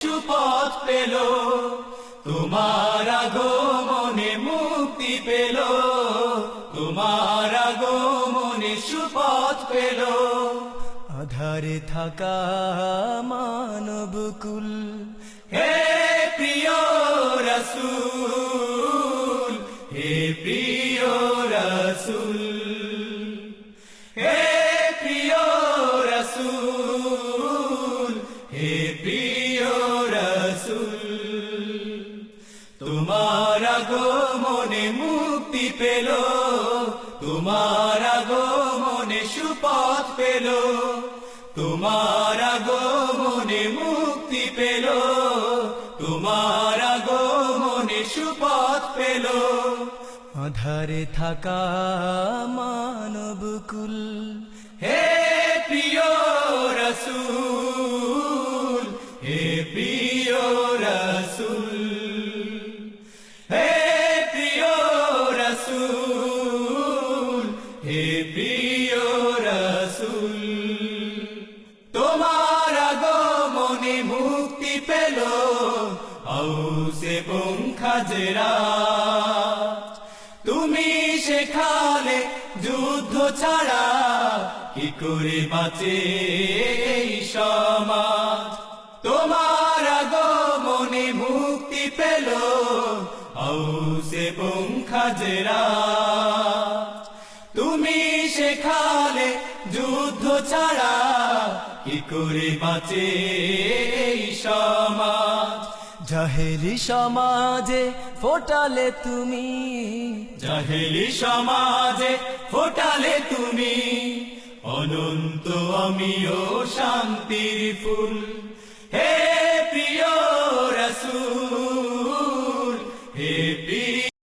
সুপথ পেল, তোমার আগমনে মুক্তি পেল, তোমার আগমনে সুপথ পেল। আধারে থাকা মানবকুল হে প্রিয় রসুল, হে প্রিয় রসুল, হে প্রিয় রসুল, হে প্রিয় আগমনে মুক্তি পেল, তোমার আগমনে সুপথ পেল, তোমার আগমনে মুক্তি পেল, তোমার আগমনে সুপথ পেল। আধারে থাকা মানবকুল হে প্রিয় রসুল, হে প্রিয় রসুল। প্রিয় রসুল, তোমার আগমনে মুক্তি পেল আউসে বংখাজেরা তুমি শেখালে যুদ্ধ ছাড়া কি করে বাঁচে সমাজ? তোমার আগমনে মুক্তি পেল আউসে বংখাজেরা তুমি শেখালে যুদ্ধ ছাড়া কি করে বাঁচে এই সমাজ? জাহেরি সমাজে ফোটালে তুমি। জাহেলি সমাজে ফোটালে তুমি। অনন্ত আমিও শান্তির ফুল। হে প্রিয় রসুল